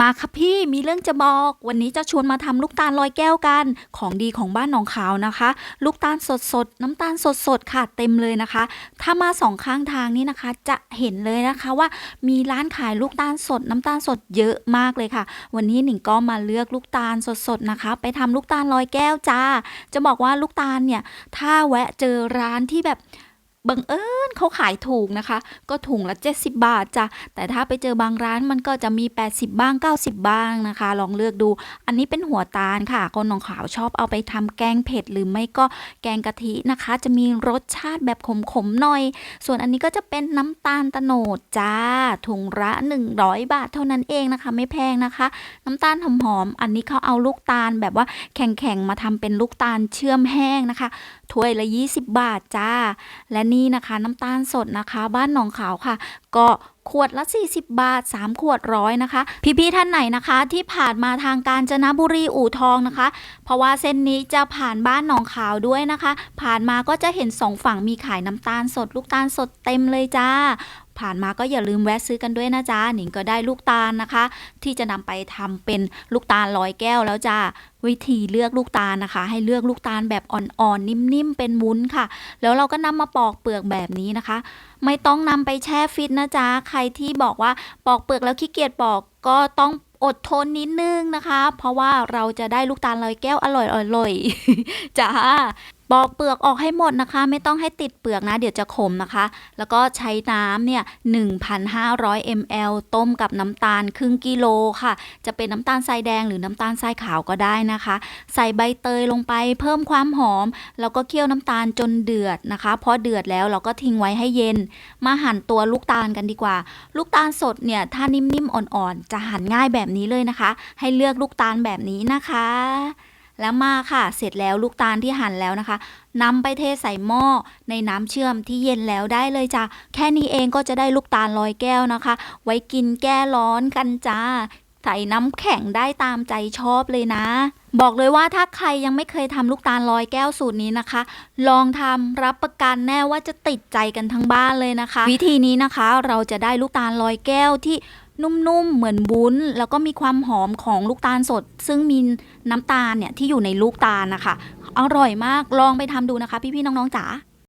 มาค่ะพี่มีเรื่องจะบอก วันนี้จะชวนมาทำลูกตาลลอยแก้วกัน ของดีของบ้านหนองขาวนะคะ ลูกตาลสดสดน้ำตาลสดสดค่ะเต็มเลยนะคะ ถ้ามาสองข้างทางนี้นะคะ จะเห็นเลยนะคะว่ามีร้านขายลูกตาลสด น้ำตาลสดเยอะมากเลยค่ะ วันนี้หนิงก็มาเลือกลูกตาลสดสดนะคะ ไปทำลูกตาลลอยแก้วจ้า จะบอกว่าลูกตาลเนี่ยถ้าแวะเจอร้านที่แบบ บังเอิญเขาขายถูกนะคะ ก็ถุงละ 70 บาทจ้ะแต่ถ้าไปเจอบางร้านมันก็จะมี 80 บ้าง 90 บ้างนะคะ ลองเลือกดู อันนี้เป็นหัวตาลค่ะ คนหนองขาวชอบเอาไปทำแกงเผ็ดหรือไม่ก็แกงกะทินะคะ จะมีรสชาติแบบขมๆหน่อย ส่วนอันนี้ก็จะเป็นน้ำตาลตะโนดจ้าถุงละ 100 บาทเท่านั้นเองนะคะ ไม่แพงนะคะ น้ำตาลหอมๆอันนี้เขาเอาลูกตาลแบบว่าแข็งๆมาทำเป็นลูกตาลเชื่อมแห้งนะคะถ้วยละ 20 บาทจ้า และนี่นะคะ น้ำตาลสดนะคะ บ้านหนองขาวค่ะ ก็ขวดละ 40 บาท 3 ขวดร้อยนะคะ พี่ๆท่านไหนนะคะ ที่ผ่านมาทางกาญจนบุรีอู่ทองนะคะ เพราะว่าเส้นนี้จะผ่านบ้านหนองขาวด้วยนะคะ ผ่านมาก็จะเห็นสองฝั่งมีขายน้ำตาลสด ลูกตาลสดเต็มเลยจ้า ผ่านมาก็อย่าลืมแวะซื้อกันด้วยนะจ๊ะหนิงก็ได้ลูกตาลนะคะ ที่จะนำไปทำเป็นลูกตาลลอยแก้วแล้วจ้าวิธีเลือกลูกตาลนะคะ ให้เลือกลูกตาลแบบอ่อนๆนิ่มๆเป็นวุ้นค่ะ แล้วเราก็นำมาปอกเปลือกแบบนี้นะคะ ไม่ต้องนำไปแช่ฟิตนะจ๊ะใครที่บอกว่าปอกเปลือกแล้วขี้เกียจปอกก็ต้องอดทนนิดนึงนะคะ เพราะว่าเราจะได้ลูกตาลลอยแก้วอร่อยๆๆจ้า ปอกเปลือกออกให้หมดนะคะ ไม่ต้องให้ติดเปลือกนะ เดี๋ยวจะขมนะคะ แล้วก็ใช้น้ำเนี่ย 1,500 ml ต้มกับน้ำตาลครึ่งกิโลค่ะ จะเป็นน้ำตาลทรายแดงหรือน้ำตาลทรายขาวก็ได้นะคะ ใส่ใบเตยลงไปเพิ่มความหอม แล้วก็เคี่ยวน้ำตาลจนเดือดนะคะ พอเดือดแล้วเราก็ทิ้งไว้ให้เย็น มาหั่นตัวลูกตาลกันดีกว่า ลูกตาลสดเนี่ยถ้านิ่มๆอ่อนๆ จะหั่นง่ายแบบนี้เลยนะคะ ให้เลือกลูกตาลแบบนี้นะคะ แล้วมาค่ะ เสร็จแล้วลูกตาลที่หั่นแล้วนะคะนำไปเทใส่หม้อในน้ำเชื่อมที่เย็นแล้วได้เลยจ้ะแค่นี้เองก็จะได้ลูกตาลลอยแก้วนะคะ ไว้กินแก้ร้อนกันจ้าใส่น้ำแข็งได้ตามใจชอบเลยนะ บอกเลยว่าถ้าใครยังไม่เคยทำลูกตาลลอยแก้วสูตรนี้นะคะ ลองทำรับประกันแน่ว่าจะติดใจกันทั้งบ้านเลยนะคะ วิธีนี้นะคะเราจะได้ลูกตาลลอยแก้วที่ นุ่มๆ เหมือนบุ้น แล้วก็มีความหอมของลูกตาลสด ซึ่งมีน้ำตาลเนี่ยที่อยู่ในลูกตาลนะคะ อร่อยมาก ลองไปทำดูนะคะ พี่ๆ น้องๆ จ๋า